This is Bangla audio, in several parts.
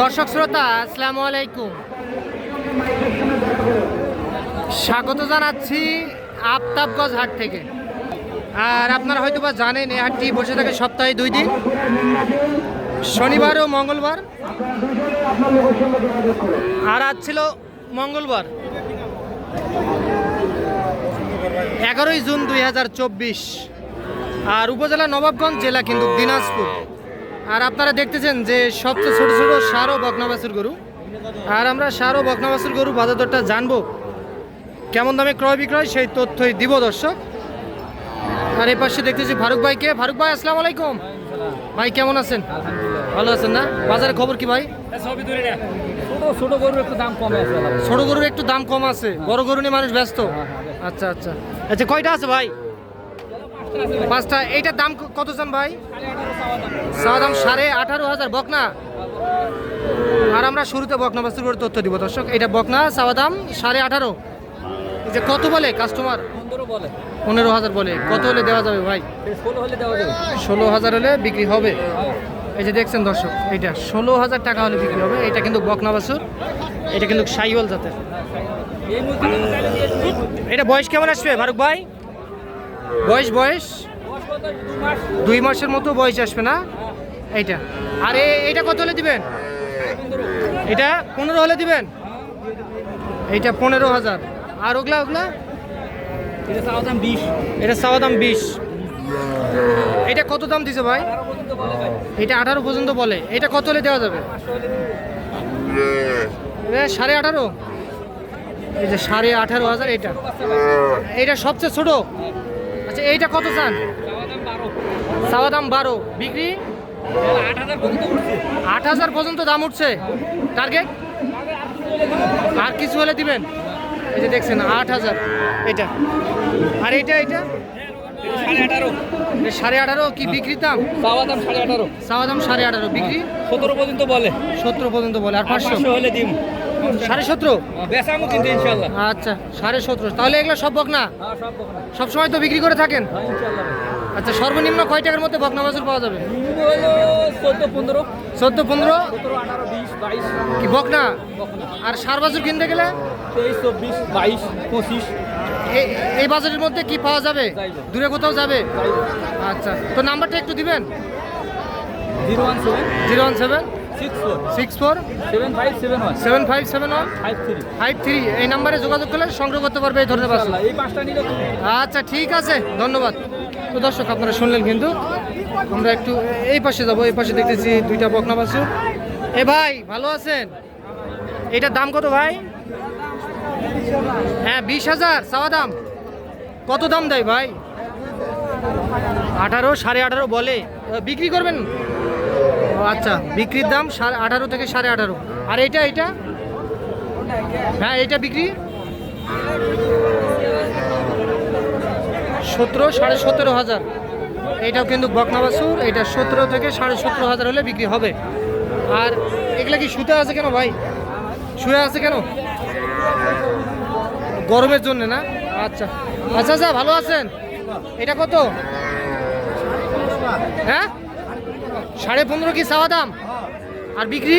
দর্শক শ্রোতা, আসসালামু আলাইকুম। স্বাগত জানাচ্ছি আফতাবগঞ্জ হাট থেকে। আর আপনারা হয়তো বা জানেন, এই হাটটি বসে থাকে সপ্তাহে দুই দিন। শনিবার ও মঙ্গলবার। আর আজ ছিল মঙ্গলবার। এগারোই জুন দুই হাজার চব্বিশ। আর উপজেলা নবাবগঞ্জ জেলা কিন্তু দিনাজপুর। আর আপনারা দেখতেছেন যে সবচেয়ে ছোট ছোট সার ও বকনাবাসুর গরু। আর আমরা সার ও বকনাবাসুর গরু বাজার দরটা জানব। কেমন দামে ক্রয় বিক্রয় সেই তথ্যই দিব দর্শক। আর এই পাশে দেখতেছি ফারুক ভাইকে। ফারুক ভাই আসসালামু আলাইকুম। ভাই কেমন আছেন? ভালো আছেন না? বাজারের খবর কি ভাই? ছোট ছোট গরুর একটু দাম কমে আছে ছোট গরুর একটু দাম কম আছে। বড় গরু নিয়ে মানুষ ব্যস্ত। আচ্ছা আচ্ছা। আচ্ছা কয়টা আছে ভাই? পাঁচটা এইটার দাম কত চান ভাই? চাওয়া দাম সাড়ে আঠারো হাজার বকনা। আর আমরা শুরুতে বকনা বাস্তুর করে তথ্য দিব দর্শক। এটা বকনা চাওয়া দাম সাড়ে আঠারো। এই যে কত বলে কাস্টমার পনেরো বলে। পনেরো হাজার বলে। কত হলে দেওয়া যাবে ভাই? ষোলো হলে দেওয়া যাবে। ষোলো হাজার হলে বিক্রি হবে। এই যে দেখছেন দর্শক এইটা ষোলো হাজার টাকা হলে বিক্রি হবে। এটা কিন্তু বকনা বাসুর এটা কিন্তু সাইওয়াল জাতের। এটা বয়স কেমন আসবে ফারুক ভাই? বয়স বয়স? দুই মাসের মতো বয়স আসবে না? এইটা। আর এইটা কত হলে দিবেন? এটা পনেরো হলে দিবেন? এইটা পনেরো হাজার। আর ওগুলা ওগুলা? এটা চাওয়া দাম বিশ। এটা চাওয়া দাম বিশ। এটা কত দাম দিছে ভাই? এটা আঠারো পর্যন্ত বলে। এটা কত হলে দেওয়া যাবে। এটা সাড়ে আঠারো? এই যে সাড়ে আঠারো হাজার এটা। এইটা সবচেয়ে ছোট। আচ্ছা এইটা কত চান? চাওয়া দাম বারো। বিক্রি? আট হাজার পর্যন্ত দাম উঠছে। টার্গেট আর কিছু হলে দিবেন? এই যে দেখছেন আট হাজার। এটা। আর এইটা এইটা সাড়ে আঠারো। কি বিক্রির দাম? চাওয়া দাম সাড়ে আঠারো। চাওয়া দাম সাড়ে আঠারো। বিক্রি? সতেরো পর্যন্ত বলে। সতেরো পর্যন্ত বলে। আর পাঁচশো? হলে দিম। সাড়ে সতেরো? বেসামো কিন্তু ইনশাল্লাহ। আচ্ছা সাড়ে সতেরো। তাহলে এগুলো সব হ্যাঁ সব সময় তো বিক্রি করে থাকেন? হ্যাঁ ইনশাল্লাহ। আচ্ছা সর্বনিম্ন কয় টাকার মধ্যে বকনা বাছুর পাওয়া যাবে? চোদ্দ পনেরো। চোদ্দ কি বকনা? আর সার বাছুর কিনতে গেলে? তেইশ চব্বিশ বাইশ পঁচিশ। এই বাজারের মধ্যে কি পাওয়া যাবে? দূরে কোথাও যাবে? আচ্ছা তো নাম্বারটা একটু দিবেন? Zero one seven. Zero one seven. Six four. Seven five seven one. Seven five seven one. Five three. Five three. এই নাম্বারে যোগাযোগ করলে সংগ্রহ করতে পারবে এই ধরনের আচ্ছা ঠিক আছে ধন্যবাদ। তো দর্শক, আপনারা শুনলেন কিন্তু। আমরা একটু এই পাশে যাব, এই পাশে দেখতেছি দুইটা বকনা বাছুর। এ ভাই, ভালো আছেন? এটার দাম কত ভাই? হ্যাঁ বিশ হাজার, চাওয়া দাম। কত দাম দেয় ভাই? আঠারো, সাড়ে আঠারো বলে। বিক্রি করবেন? আচ্ছা বিক্রির দাম সাড়ে আঠারো থেকে সাড়ে আঠারো। আর এটা এটা? হ্যাঁ এটা বিক্রি? সতেরো, সাড়ে সতেরো হাজার। এটাও কিন্তু বকনাবাসুর, এটা সতেরো থেকে সাড়ে সতেরো হাজার হলে বিক্রি হবে। আর এগুলা কি সুতা আছে কেন ভাই? শুয়ে আছে কেন? গরমের জন্য না? আচ্ছা। আচ্ছা আচ্ছা ভালো আছেন? এটা কত? হ্যাঁ? সাড়ে পনেরো কি চাওয়া দাম? আর বিক্রি?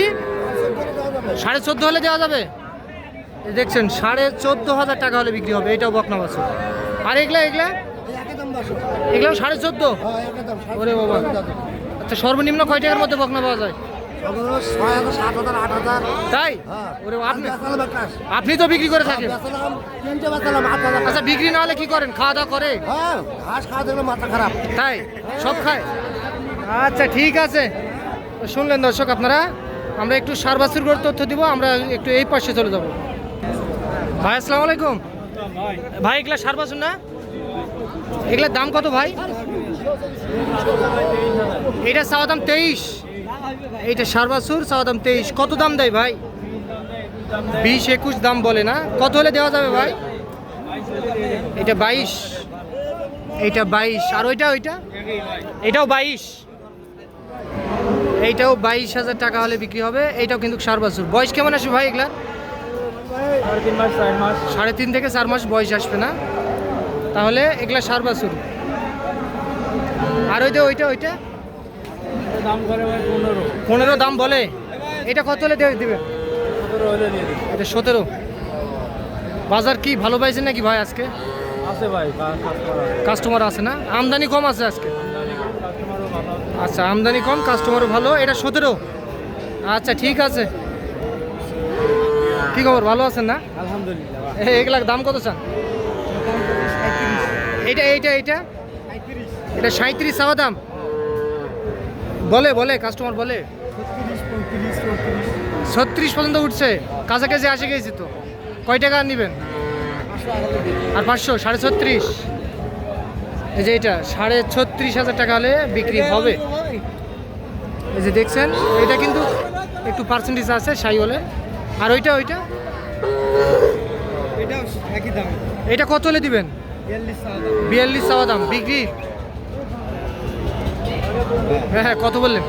সাড়ে চোদ্দ হলে দেওয়া যাবে? দেখছেন, সাড়ে চোদ্দ হাজার টাকা হলে বিক্রি হবে, এটাও বকনা বাছুর আর এগুলা এগুলা? এগুলো সাড়ে চোদ্দ? ওরে বাবা। আচ্ছা সর্বনিম্ন কয় টাকার মধ্যে বকনা পাওয়া যায়? তাই? হ্যাঁ। ওরে আপনি আপনি তো বিক্রি করে থাকেন। হাজার। আচ্ছা বিক্রি না হলে কি করেন? খাওয়া দাওয়া করে? হ্যাঁ মাথা খারাপ। তাই? সব খায়? আচ্ছা ঠিক আছে। শুনলেন দর্শক আপনারা আমরা একটু সার বাছুর করে তথ্য দিব আমরা একটু এই পাশে চলে যাব। ভাই আসসালামু আলাইকুম। ভাই। এগুলা সার বাছুর না? এগুলার দাম কত ভাই? এটা চাওয়া দাম তেইশ। এইটা সার বাছুর চাওয়া দাম তেইশ। কত দাম দেয় ভাই? বিশ একুশ দাম বলে না? কত হলে দেওয়া যাবে ভাই? এটা বাইশ। এইটা বাইশ। আর ওইটা ওইটা? এটাও বাইশ। এইটাও বাইশ হাজার টাকা হলে বিক্রি হবে। এইটাও কিন্তু সার বাছুর বয়স কেমন আসবে ভাই এগুলা সাড়ে তিন থেকে চার মাস বয়স আসবে না? তাহলে এগুলা সার বাছুর। আর ওইটা ওইটা ওইটা? দাম করে পনেরো। পনেরো দাম বলে? এটা কত হলে দেবে? এটা সতেরো। বাজার কি ভালো পাইছে নাকি ভাই আজকে? আছে ভাই কাস্টমার আছে। না? আমদানি কম আছে আজকে? আচ্ছা আমদানি কম কাস্টমারও ভালো। এটা সতেরো? আচ্ছা ঠিক আছে। কি খবর? ভালো আছেন না? আলহামদুলিল্লাহ এ- এগুলার দাম কত চান? এইটা এইটা এইটা? এটা সাঁত্রিশ চাওয়া দাম বলে বলে কাস্টমার বলে। ছত্রিশ পর্যন্ত উঠছে। কাছাকাছি আসে গেছি তো। কয় টাকা নেবেন? আর পাঁচশো সাড়ে ছত্রিশ। এই যে এটা সাড়ে ছত্রিশ হাজার টাকা হলে বিক্রি হবে। এই যে দেখছেন এটা কিন্তু একটু পার্সেন্টেজ আছে সাই হলে। আর ওইটা ওইটা? এটা কত হলে দিবেন? বিয়াল্লিশ চাওয়া দাম, বিক্রি? হ্যাঁ হ্যাঁ কত বললেন?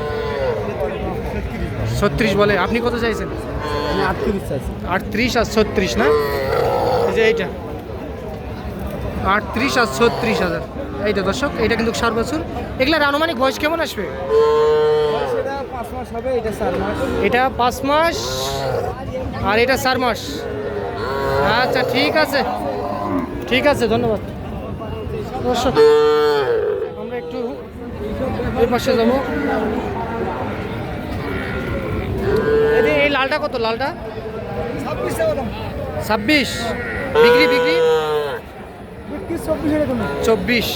ছত্রিশ বলে, আপনি কত চাইছেন? আটত্রিশ আর ছত্রিশ, না? যে এইটা। আটত্রিশ আর ছত্রিশ হাজার। এইটা দর্শক এটা কিন্তু সার বছর। এগুলার আনুমানিক বয়স কেমন আসবে? এটা পাঁচ মাস। আর এটা চার মাস। আচ্ছা ঠিক আছে। ঠিক আছে ধন্যবাদ। দর্শক আমরা একটু এই পাশে যাব। এই লালটা কত? লালটা? ছাব্বিশ বিক্রি বিক্রি? চব্বিশ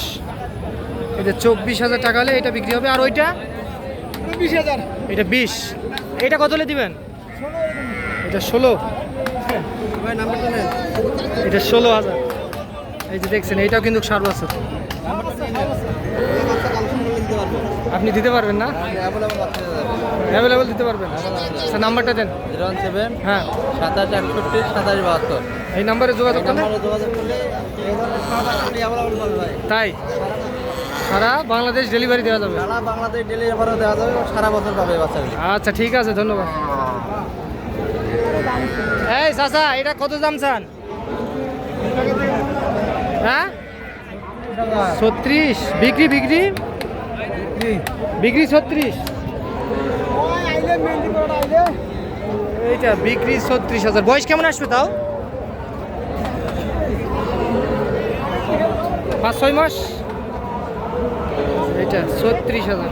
এটা চব্বিশ। হাজার টাকা হলে এটা বিক্রি হবে। আর ওইটা? বিশ হাজার। এটা বিশ। এটা কত হলে দিবেন? এটা ষোলো। এটা ষোলো হাজার। এই যে দেখছেন, এইটাও কিন্তু সার বছর। আপনি দিতে পারবেন না? অ্যাভেলেবল দিতে পারবেন। আচ্ছা নাম্বারটা দেন। জিরো ওয়ান সেভেন হ্যাঁ। সাতাশ একষট্টি সাতাশ বাহাত্তর এই নাম্বারে যোগাযোগ করলে? তাই? সারা বাংলাদেশ ডেলিভারি দেওয়া যাবে। সারা বাংলাদেশ ডেলিভারি দেওয়া যাবে সারা বছর পাবে বাচ্চাগুলো আচ্ছা ঠিক আছে, ধন্যবাদ। এই, চাচা, এটা কত দাম চান হ্যাঁ? ছত্রিশ। বিক্রি বিক্রি? বিক্রি। ছত্রিশ। এইটা বিক্রি ছত্রিশ হাজার। বয়স কেমন আসবে তাও? পাঁচ ছয় মাস? এটা ছত্রিশ হাজার।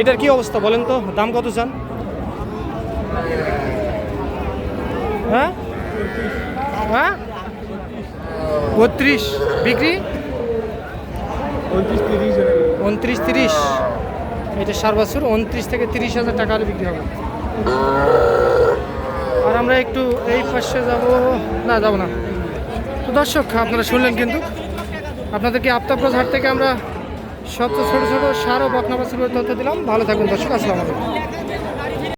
এটার কি অবস্থা বলেন তো? দাম কত চান? হ্যাঁ? হ্যাঁ? বত্রিশ। বিক্রি? উনত্রিশ তিরিশ। এটা সার বছর উনত্রিশ থেকে তিরিশ হাজার টাকা হলে বিক্রি হবে। আর আমরা একটু এই পাশে যাব। না যাব না। তো দর্শক আপনারা শুনলেন কিন্তু আপনাদেরকে আফতাবগঞ্জ হাট থেকে আমরা সবচেয়ে ছোটো ছোটো সার ও বকনা বাছুর তথ্য দিলাম। ভালো থাকুন দর্শক আসসালামু আলাইকুম।